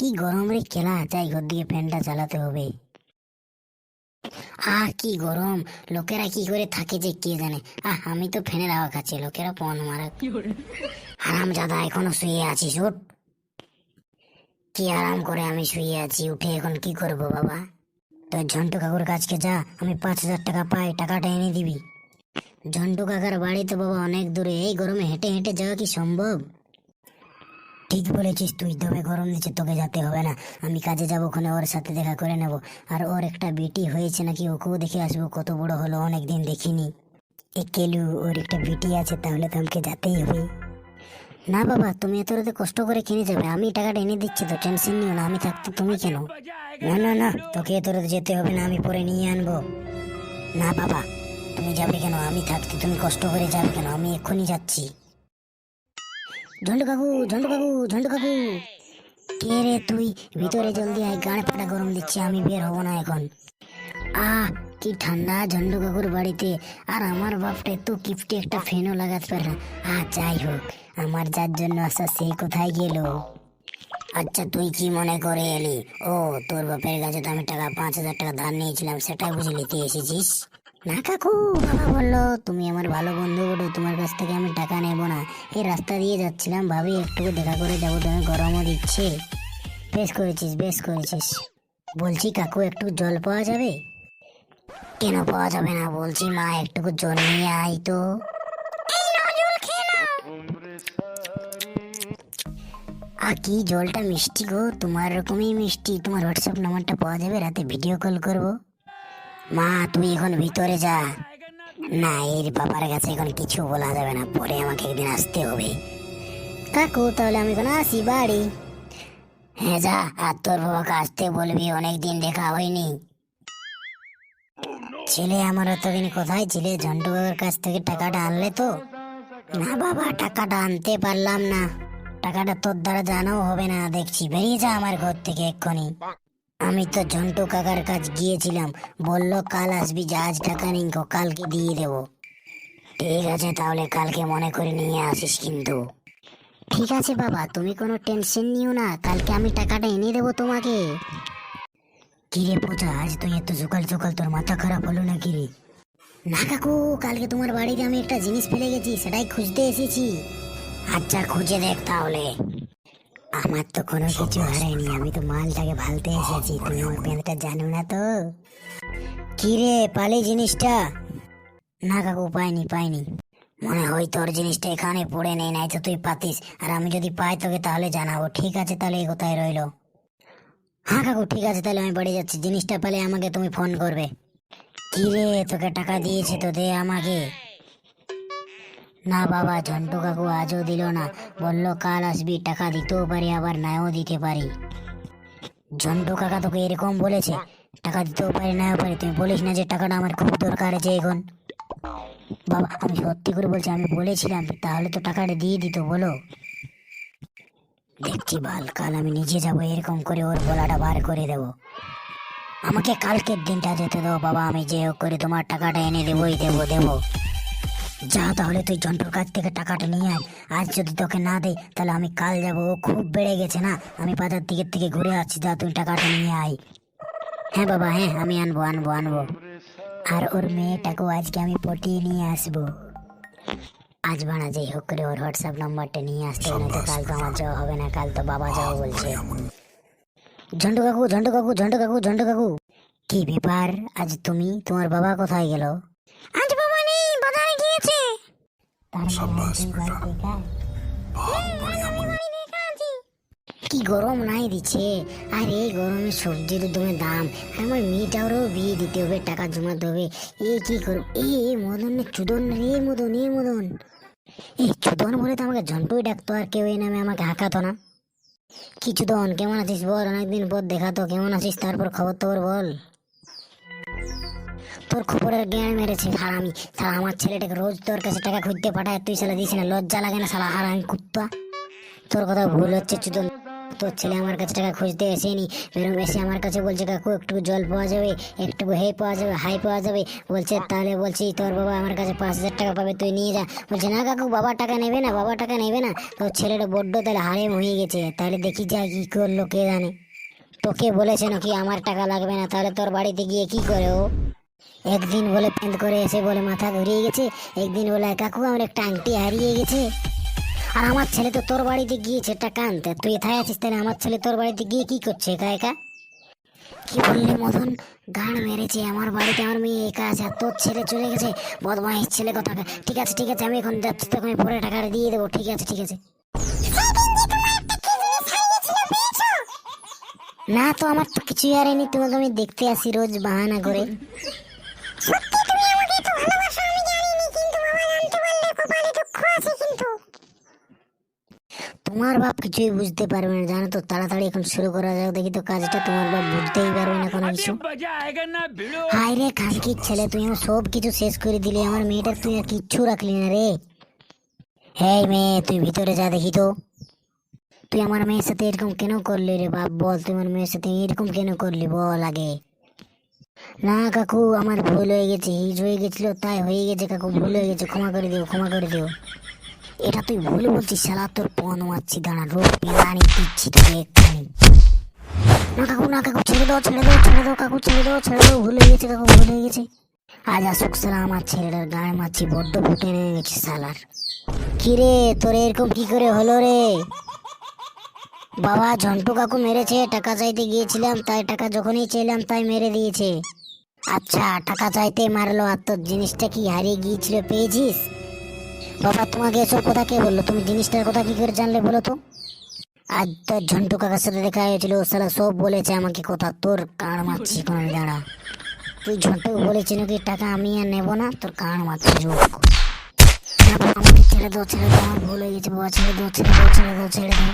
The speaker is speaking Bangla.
কি গরম রে খেলা যাই ঘর দিকে ফ্যানটা চালাতে হবে। আহ কি গরম। লোকেরা কি করে থাকে যে কে জানে। আহ আমি তো ফ্যানের হাওয়া খাচ্ছি লোকেরা পন মারা। আরাম জাদা এখনও শুয়ে আছিস উঠ। কি আরাম করে আমি শুয়ে আছি উঠে এখন কি করব বাবা? তো ঝন্টু কাকুর কাছকে যা আমি পাঁচ হাজার টাকা পাই টাকাটা এনে দিবি। ঝন্টু কাকার বাড়ি তো বাবা অনেক দূরে এই গরমে হেঁটে হেঁটে যাওয়া কি সম্ভব? ঠিক বলেছিস তুই, তবে গরম নিচে তোকে যেতে হবে না। আমি কাজে যাব, ওখানে ওর সাথে দেখা করে নেব। আর ওর একটা বেটি হয়েছে নাকি, ওকেও দেখে আসব, কত বড় হলো, অনেকদিন দেখিনি। এ কেলু, ওর একটা বিটি আছে, তাহলে তো আমাকে যেতেই হবে। না বাবা, তুমি এত রাতে কষ্ট করে কিনে যাবে, আমি টাকাটা এনে দিচ্ছি তো, টেনশন নিও না, আমি থাকতে তুমি কেন? না না না, তোকে এত রাতে যেতে হবে না, আমি পরে নিয়ে আনব। না বাবা, তুমি যাবে কেন? আমি থাকতে তুমি কষ্ট করে যাবে কেন? আমি এক্ষুনি যাচ্ছি। ঝন্টু কাকু ঝন্টু কাকু ঝন্টু কাকু কে রে তুই? ভিতরে জলদি আয়, গাড় ফাটা গরম দিচ্ছে, আমি বের হব না এখন। আহ, কি ঠান্ডা ঝন্টু কাকুর বাড়িতে। আর আমার বাপটা তো কিপটে একটা ফ্যানও লাগাতে পারে না। আহ, যাই হোক, আমার যার জন্য আসা সেই কোথায় গেল? আচ্ছা তুই কি মনে করে এলি? ও, তোর বাপের কাছে তো আমি টাকা পাঁচ হাজার টাকা ধার নিয়েছিলাম, সেটাই বুঝে নিতে এসেছিস? না কাকু বাবা বলল, তুমি আমার ভালো বন্ধু বলো তোমার কাছ থেকে আমি টাকা নেব না। এই রাস্তা দিয়ে যাচ্ছিলাম, ভাবি, একটু দেখা করে যাব তুমি গরমও দিচ্ছে। বেশ করেছিস বেশ করেছিস। বলছি, কাকু, একটু জল পাওয়া যাবে? কেন পাওয়া যাবে না, বলছি, মা একটু জল নিয়ে আয় তো। কি জলটা মিষ্টি গো? তোমার রকমই মিষ্টি। তোমার হোয়াটসঅ্যাপ নাম্বারটা পাওয়া যাবে? রাতে ভিডিও কল করব। মা তুই এখন ভিতরে যা। না, এর বাবার কাছে এখন কিছু বলা যাবে না, পরে আমাকে একদিন আসতে হবে। কাকু, তাহলে আমি এখন আসি, বাড়ি। হ্যাঁ যা, আর তোর বাবাকে আসতে বলবি, অনেকদিন দেখা হয়নি। ছেলে আমার এতদিন কোথায় ছিলে? ঝন্টু বাবার কাছ থেকে টাকাটা আনলে তো? না বাবা, টাকাটা আনতে পারলাম না। টাকাটা তোর দ্বারা জানাও হবে না, দেখছি। বেরিয়ে যা আমার ঘর থেকে এক্ষুনি। আমি তো ঝন্টু কাকার কাছ গিয়েছিলাম। বলল, কাল আসবি আজ টাকা নিন কালকে দিয়ে দেব। ঠিক আছে, তাহলে কালকে মনে করে নিয়ে আসিস কিন্তু। ঠিক আছে বাবা, তুমি কোনো টেনশন নিও না, কালকে আমি টাকাটা এনে দেবো তোমাকে। কিরে পূজা, আজ তুই এত সকাল সকাল তোর মাথা খারাপ হলো না কিরে না কাকু, কালকে তোমার বাড়িতে আমি একটা জিনিস ফেলে গেছি, সেটাই খুঁজতে এসেছি। আচ্ছা খুঁজে দেখ তাহলে। আমার তো কোনো কিছু হারায়নি আমি তো মালটাকে ভালতে এসেছি তুমি আমার প্যান্টটা জানো না তো? কি রে পালি জিনিসটা? না কাকু পাইনি পাইনি। মনে হয় তোর জিনিসটা এখানে পড়ে নেই নাই তো তুই পাতিস। আর আমি যদি পাই তোকে তাহলে জানাব। ঠিক আছে তাহলে এই কোথায় রইল। হ্যাঁ কাকু ঠিক আছে তাহলে আমি বাড়ি যাচ্ছি। জিনিসটা পেলে আমাকে তুমি ফোন করবে। কি রে তোকে টাকা দিয়েছে তো দে আমাকে। না বাবা ঝন্টু কাকু আজও দিল না। বলল, কাল আসবি, টাকা দিতেও পারি, আবার নাও দিতে পারি। ঝন্টু কাকা তোকে এরকম বলেছে, টাকা দিতেও পারি, নাও পারি। তুমি বলিস না যে টাকাটা আমার খুব দরকার আছে এখন। বাবা, আমি সত্যি করে বলছি, আমি বলেছিলাম, তাহলে তো টাকাটা দিয়ে দিত, বলো। দেখছি বাল, কাল আমি নিজে যাব, এরকম করে ওর গলাটা বার করে দেব। আমাকে কালকের দিনটা যেতে দাও, বাবা, আমি যে করে তোমার টাকাটা এনে দেবোই, দেবো দেবো। যা তাহলে তুই জন্টুর কাছ থেকে টাকাটা নিয়ে আয়। আজ যদি তোকে না দেয় তাহলে আমি কাল যাব। ও খুব বেড়ে গেছে না? আমি বাজার দিকের থেকে ঘুরে আসছি। যা, তুই টাকাটা নিয়ে আয়। হ্যাঁ বাবা হ্যাঁ আমি আনব আনব আনব। আর ওর মেয়েটাকেও আজকে আমি পটিয়ে নিয়ে আসব। আজ বানা যেই হোক করে ওর হোয়াটসঅ্যাপ নাম্বারটা নিয়ে আসতে হবে তো কাল তো আমার যাওয়া হবে না, কাল তো বাবা যাওয়া বলছে। ঝন্টু কাকু ঝন্টু কাকু ঝন্টু কাকু ঝন্টু কাকু। কি ব্যাপার? আজ তুমি, তোমার বাবা কোথায় গেল? আজ বাবা নেই বাজারে গিয়েছে কি গরম নাই দিচ্ছে। আর এই গরমে সবজির তুমি দাম। আমার মেয়েটারও বিয়ে দিতে হবে টাকা জমাতে হবে। এ কি করব? এ এ মদন না চুদন রে মদন এ মদন। এই চুদন বলে তো আমাকে ঝন্টুই ডাকতো আর কেউ এই নামে আমাকে হাঁকাতো না। কি চুদন কেমন আছিস বল? অনেকদিন পর দেখাতো কেমন আছিস? তারপর খবর তোর বল। তোর খবরের জ্ঞান মেরেছে হারামি সালা আমার ছেলেটাকে রোজ তোর কাছে টাকা খুঁজতে পাঠায়, তুই সালা দিস না, লজ্জা লাগে না সালা হারামি কুত্তা। তোর কথা ভুল হচ্ছে, চুদন। তোর ছেলে আমার কাছে টাকা খুঁজতে এসেনি বেরম এসে আমার কাছে বলছে, কাকু একটু জল পাওয়া যাবে একটু হে পাওয়া যাবে, হাই পাওয়া যাবে। বলছে, তাহলে বলছি, তোর বাবা আমার কাছে পাঁচ হাজার টাকা পাবে, তুই নিয়ে যা। বলছে, না কাকু, বাবা টাকা নেবে না, বাবা টাকা নেবে না। তোর ছেলেটা বড্ড তাহলে হারেম হয়ে গেছে, তাহলে দেখি যা কি করল, কে জানে? তোকে বলেছে নাকি, আমার টাকা লাগবে না, তাহলে তোর বাড়িতে গিয়ে কি করে ও? একদিন বলে পেন্ট করে এসে বলে মাথা ঘুরিয়ে গেছে, একদিন বলে, কাকু, আমার একটা আংটি হারিয়ে গেছে। আর আমার ছেলে তো তোর বাড়িতে গিয়েছে টাকা আনতে তুই এথায় আছিস, তাহলে আমার ছেলে তোর বাড়িতে গিয়ে কি করছে একা একা? কি বললি মদন? গান মেরেছে, আমার বাড়িতে আমার মেয়ে একা আছে, আর তোর ছেলে চলে গেছে? বদমাইশ ছেলে কথা ঠিক আছে ঠিক আছে, আমি এখন যাচ্ছি, তোকে আমি পরে টাকাটা দিয়ে দেবো। ঠিক আছে ঠিক আছে। না তো, আমার তো কিছুই হারেনি তোমাকে আমি দেখতে আসি রোজ বাহানা করে। তোমার বাপ কিছুই বুঝতে পারবে না, জানো তো? তাড়াতাড়ি এখন শুরু করা যাক, দেখি তো কাজটা তোমার বাপ বুঝতেই পারবে না কোনো কিছু। হাই রে খানকির ছেলে তুই আমার সব কিছু শেষ করে দিলি, আমার মেয়েটার তুই আর কিচ্ছু রাখলি না রে। হেই মেয়ে, তুই ভিতরে যা দেখি তো। তুই আমার মেয়ের সাথে এরকম কেন করলি রে বাপ? বল, তুই আমার মেয়ের সাথে এরকম কেন করলি? বল আগে। না কাকু, আমার ভুল হয়ে গেছে, হিজ হয়ে গেছিল, তাই হয়ে গেছে কাকু, ভুল হয়ে গেছে, ক্ষমা করে দিও, ক্ষমা করে দিও। এটা তুই ভুল বলছিস, শালা, তোর পণ মারছি, দাঁড়া রোগ পিলানি দিচ্ছি তোকে এক্ষুনি। না কাকু না কাকু, ছেড়ে দাও ছেড়ে দাও ছেড়ে দাও, কাকু, ছেড়ে দাও ছেড়ে দাও, ভুল হয়ে গেছে কাকু, ভুল হয়ে গেছে। আজ আসুক সালা আমার ছেলেটার গায়ে মারছি, বড্ড ফুটে নেমে গেছে সালার কি রে তোর এরকম কি করে হলো রে? বাবা, ঝন্টু কাকু মেরেছে, টাকা চাইতে গিয়েছিলাম, তাই টাকা যখনই চাইলাম, তাই মেরে দিয়েছে। আচ্ছা টাকা চাইতে মারলো, আর তোর জিনিসটা কি হারিয়ে গিয়েছিল, পেয়েছিস? বাবা, তোমাকে এসব কথা কে বলল? তুমি জিনিসটার কথা কি করে জানলে বলো তো? আজ তোর ঝন্টু কাকার সাথে দেখা হয়েছিল সালা সব বলেছে আমাকে কথা। তোর কান মারছি কোন দাঁড়া। তুই ঝন্টু বলেছি নাকি টাকা আমি আর নেব না, তোর কান মারছি আমাকে ছেড়ে দাও ছেড়ে দাও, আমার ভুল হয়ে গেছে, বাবা, ছেড়ে দাও ছেড়ে দাও ছেড়ে দাও ছেড়ে দাও।